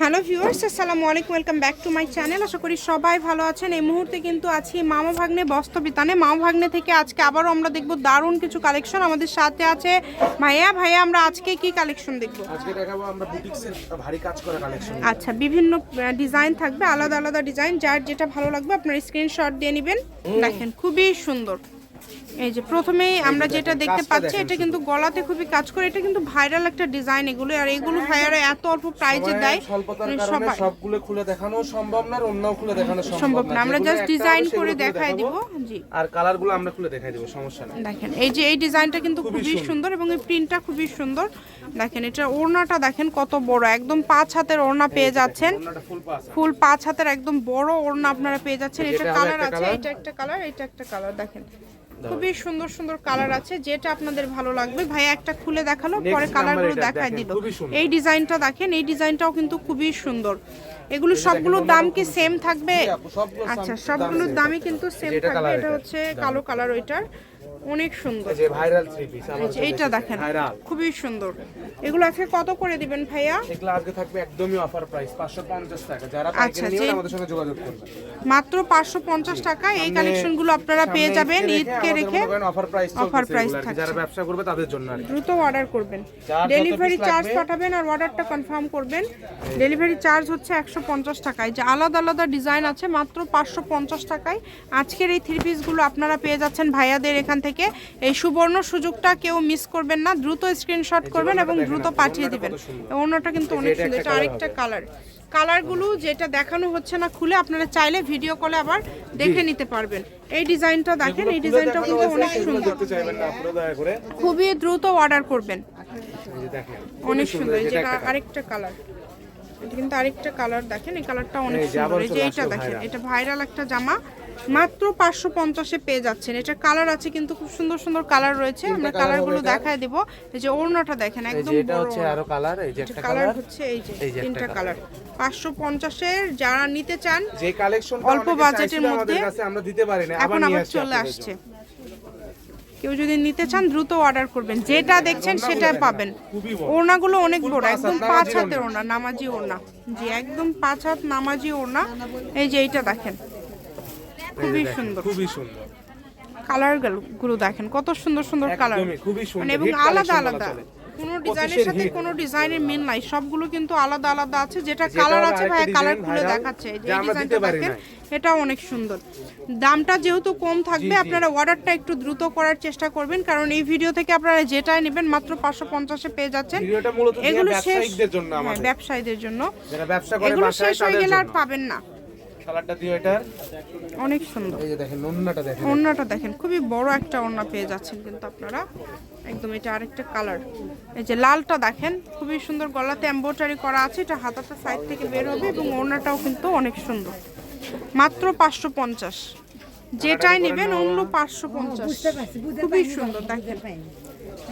Hello viewers আসসালামু আলাইকুম welcome back to my channel. আশা করি সবাই ভালো আছেন। এই মুহূর্তে কিন্তু আছি মামা ভাগ্নে বস্তবিতানে মামা ভাগ্নে থেকে আজকে আবারও আমরা দেখব দারুণ কিছু কালেকশন আমাদের সাথে আছে। ভাইয়া ভাইয়া আমরা আজকে কি কালেকশন দেখব? আজকে দেখাবো আমরা বুটিক্সের ভারী কাজ করা কালেকশন আচ্ছা বিভিন্ন ডিজাইন থাকবে আলাদা আলাদা ডিজাইন যার যেটা ভালো লাগবে আপনার স্ক্রিনশট দিয়ে নেবেন। দেখেন খুবই সুন্দর। এই যে প্রথমেই আমরা যেটা দেখতে পাচ্ছি এটা কিন্তু গলাতে খুবই কাজ করে এটা কিন্তু ভাইরাল একটা ডিজাইন এগুলো আর এগুলো ভাইয়ারা এত অল্প প্রাইজে দেয়। মানে সবাই সবগুলো খুলে দেখানো সম্ভব না অন্যও খুলে দেখানো সম্ভব না। আমরা জাস্ট ডিজাইন করে দেখাই দিব জি। আর কালারগুলো আমরা খুলে দেখাই দেবো সমস্যা নেই। দেখেন এই যে এই ডিজাইনটা কিন্তু খুবই। সুন্দর। এবং এই প্রিন্টটা খুবই সুন্দর। দেখেন এটা ওড়নাটা দেখেন কত বড় একদম পাঁচ হাতের ওড়না পেয়ে যাচ্ছেন। ফুল পাঁচ হাতের। একদম বড় ওড়না আপনারা পেয়ে যাচ্ছেন। এটা কালার আছে এটা একটা কালার এটা একটা কালার দেখেন। খুবই সুন্দর সুন্দর কালার আছে যেটা আপনাদের ভালো লাগবে। ভাইয়া একটা খুলে দেখাল পরে কালার কালারগুলো দেখায় দিল। এই ডিজাইনটা দেখেন এই ডিজাইনটাও কিন্তু খুবই সুন্দর। এগুলো সবগুলোর দাম কি সেম থাকবে? আচ্ছা সবগুলোর দামই কিন্তু সেম থাকবে এটা, হচ্ছে কালো কালার ওইটার। অনেক সুন্দর। এই যে ভাইরাল থ্রি পিস এই এইটা দেখেন খুবই সুন্দর। এগুলো আজকে কত করে দিবেন ভাইয়া? এগুলো আজকে থাকবে একদমই অফার প্রাইস 550 টাকা। যারা আচ্ছা, পাইকারি যে- আমাদের সঙ্গে যোগাযোগ করবেন। মাত্র পাঁচশো পঞ্চাশ টাকা এই কালেকশনগুলো আপনারা পেয়ে যাবেন ঈদকে রেখে অফার প্রাইস offer price যারা ব্যবসা করবে তাদের জন্য দ্রুত অর্ডার করবেন। ডেলিভারি চার্জ পাঠাবেন আর অর্ডারটা কনফার্ম করবেন। ডেলিভারি চার্জ হচ্ছে একশো পঞ্চাশ টাকায় যে আলাদা আলাদা ডিজাইন আছে মাত্র পাঁচশো পঞ্চাশ টাকায়। আজকের এই থ্রি পিসগুলো আপনারা পেয়ে যাচ্ছেন ভাইয়াদের এখান থেকে। এই সুবর্ণ সুযোগটা কেউ মিস করবেন না দ্রুত স্ক্রিনশট করবেন এবং দ্রুত পাঠিয়ে দিবেন। অন্যটা কিন্তু অনেক সুন্দর এটা আরেকটা কালার কালারগুলো যেটা দেখানো হচ্ছে না খুলে আপনারা চাইলে ভিডিও কলে আবার দেখে নিতে পারবেন। এই ডিজাইনটা দেখেন এই দেখানো কিন্তু অনেক সুন্দর। দেখতে চাইবেন না আপনারা দয়া করে। খুবই দ্রুত অর্ডার করবেন। অনেক সুন্দর যেটা আরেকটা কালার এটা কিন্তু আরেকটা কালার দেখেন এই কালারটা অনেক সুন্দর। এই যে এটা দেখেন এটা ভাইরাল একটা জামা। মাত্র পাঁচশো পঞ্চাশে পেয়ে যাচ্ছেন। এটা কালার আছে কিন্তু খুব সুন্দর সুন্দর কালার রয়েছে। আমরা কালারগুলো হবে এটা। দেখায় দিব। এই যে ওড়নাটা দেখেন একদম এটা হচ্ছে আরও কালার এই যে একটা কালার কালার। হচ্ছে এই যে তিনটা কালার। পাঁচশো পঞ্চাশের যারা নিতে চান যে কালেকশন অল্প বাজেটের মধ্যে আমরা দিতে পারি না এখন আবার চলে আসছে। কেউ যদি নিতে চান দ্রুত অর্ডার করবেন। যেটা দেখছেন সেটা পাবেন। ওড়নাগুলো অনেক বড় একদম পাঁচ হাতের ওড়না নামাজি ওড়না। জি একদম পাঁচ হাত নামাজি ওড়না। এই যে এইটা দেখেন। খুবই সুন্দর। খুবই সুন্দর। কালারগুলো দেখেন কত সুন্দর সুন্দর কালার খুবই সুন্দর মানে এবং আলাদা আলাদা। কোনো ডিজাইনের সাথে কোনো ডিজাইনের মিল নাই। সবগুলো কিন্তু আলাদা আলাদা আছে। যেটা কালার আছে ভাই কালার খুলে দেখাচ্ছে। এই ডিজাইনটা দেখেন। এটাও অনেক সুন্দর। দামটা যেহেতু কম থাকবে। আপনারা অর্ডারটা একটু দ্রুত করার চেষ্টা করবেন। কারণ এই ভিডিও থেকে আপনারা যেটাই নেবেন মাত্র পাঁচশো পঞ্চাশে পেয়ে যাচ্ছেন। এগুলো শেষ হ্যাঁ, ব্যবসায়ীদের জন্য। করে এগুলো শেষ হয়ে গেলে আর পাবেন না। কালারটা দিও এটা। অনেক সুন্দর। এই যে দেখেন খুবই বড় একটা ওড়না পেয়ে যাচ্ছেন কিন্তু আপনারা। একদম এটা আরেকটা কালার এই যে লালটা দেখেন খুবই সুন্দর গলাতে এম্ব্রয়ডারি করা আছে এটা হাতাটা সাইড থেকে বের হবে এবং ওড়নাটাও কিন্তু অনেক সুন্দর। মাত্র পাঁচশো পঞ্চাশ। যেটাই নেবেন অন্য পাঁচশো পঞ্চাশ। খুবই সুন্দর দেখেন।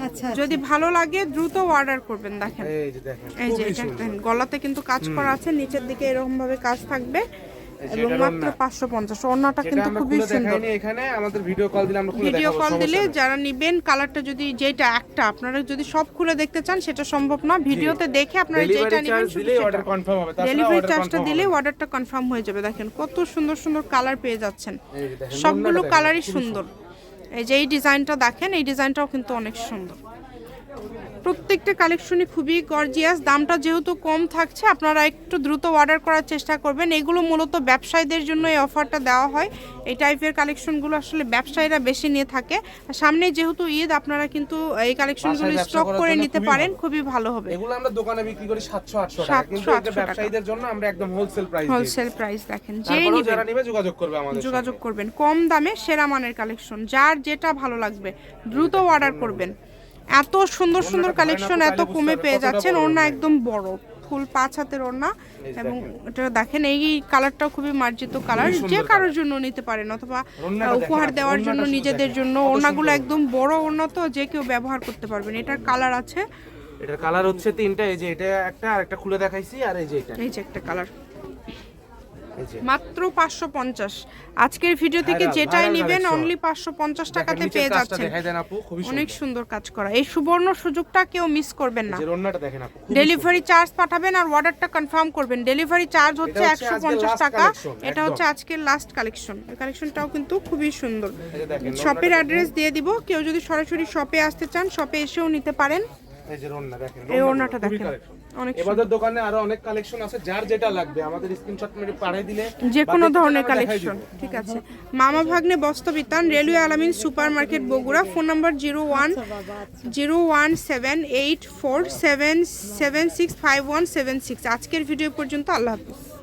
আচ্ছা যদি ভালো লাগে দ্রুত অর্ডার করবেন দেখেন। এই যে দেখেন এই যে খুবই এটা দেখেন গলাতে কিন্তু কাজ করা আছে নিচের দিকে এরকম ভাবে কাজ থাকবে। এবং মাত্র পাঁচশো পঞ্চাশ ওড়নাটা কিন্তু খুবই সুন্দর। এখানে আমাদের ভিডিও কল দিলে আমরা ভিডিও কল দিলে যারা নিবেন কালারটা যদি যেটা একটা আপনারা যদি সব খুলে দেখতে চান সেটা সম্ভব না ভিডিওতে দেখে আপনারা যেটা নেবেন ডেলিভারি চার্জটা দিলেই অর্ডারটা কনফার্ম হয়ে যাবে। দেখেন কত সুন্দর সুন্দর কালার পেয়ে যাচ্ছেন। সবগুলো কালারই সুন্দর। এই যে এই ডিজাইনটা দেখেন এই ডিজাইনটাও কিন্তু অনেক সুন্দর। প্রত্যেকটা কালেকশনই খুবই গর্জিয়াস দামটা যেহেতু কম থাকছে আপনারা একটু দ্রুত অর্ডার করার চেষ্টা করবেন। এগুলো মূলত ব্যবসায়ীদের জন্য এই অফারটা দেওয়া হয়। এই টাইপের কালেকশনগুলো আসলে ব্যবসায়ীরা বেশি নিয়ে থাকে। আর সামনে যেহেতু ঈদ আপনারা কিন্তু এই কালেকশনগুলো স্টক করে নিতে পারেন খুবই ভালো হবে। এগুলো আমরা দোকানে বিক্রি করি 700 800 টাকা। কিন্তু এটা ব্যবসায়ীদের জন্য আমরা একদম হোলসেল প্রাইস হোলসেল প্রাইস দেখেন যে তারপরেও নিবেন যারা নেবে যোগাযোগ করবে আমাদের যোগাযোগ করবেন। কম দামে সেরা মানের কালেকশন যার যেটা ভালো লাগবে দ্রুত অর্ডার করবেন। এত সুন্দর সুন্দর কালেকশন এত কমে পেয়ে যাচ্ছেন। ওড়না। একদম বড় ফুল পাঁচ হাতের ওড়না এবং এটা দেখেন এই কালারটাও খুবই মার্জিত কালার যে কারোর জন্য নিতে পারেন অথবা উপহার দেওয়ার জন্য নিজেদের জন্য ওড়নাগুলো একদম বড় ওড়না তো যে কেউ ব্যবহার করতে পারবেন এটার কালার আছে। এটার কালার হচ্ছে তিনটা এই যে এটা একটা আর একটা খুলে দেখাইছি আর এই যে এটা। এই যে একটা কালার মাত্র পাঁচশো পঞ্চাশ। আজকের ভিডিও থেকে যেটাই নেবেন অনলি পাঁচশো পঞ্চাশ টাকাতে পেয়ে যাচ্ছেন। খুবই অনেক সুন্দর। কাজ করা। এই সুবর্ণ সুযোগটা কেউ মিস করবেন না। ডেলিভারি চার্জ পাঠাবেন আর অর্ডারটা কনফার্ম করবেন। ডেলিভারি চার্জ হচ্ছে একশো পঞ্চাশ টাকা। এটা হচ্ছে আজকের লাস্ট কালেকশন এই কালেকশনটাও কিন্তু খুবই সুন্দর। শপের অ্যাড্রেস দিয়ে দিব। কেউ যদি সরাসরি শপে আসতে চান শপে এসেও নিতে পারেন। এই যে রন্না দেখেন এই রন্নাগুলো ওড়নাটা দেখেন। দোকানে আরও অনেক কালেকশন আছে যার যেটা লাগবে আমাদের স্ক্রিনশট মেরে পাঠিয়ে দিলে যে কোনো ধরনের কালেকশন ঠিক আছে। মামা ভাগ্নে বস্তবিতান railway Alamin super market Bogura phone number zero one zero one seven eight four seven seven six five one seven six. আজকের ভিডিও পর্যন্ত আল্লাহ হাফিজ।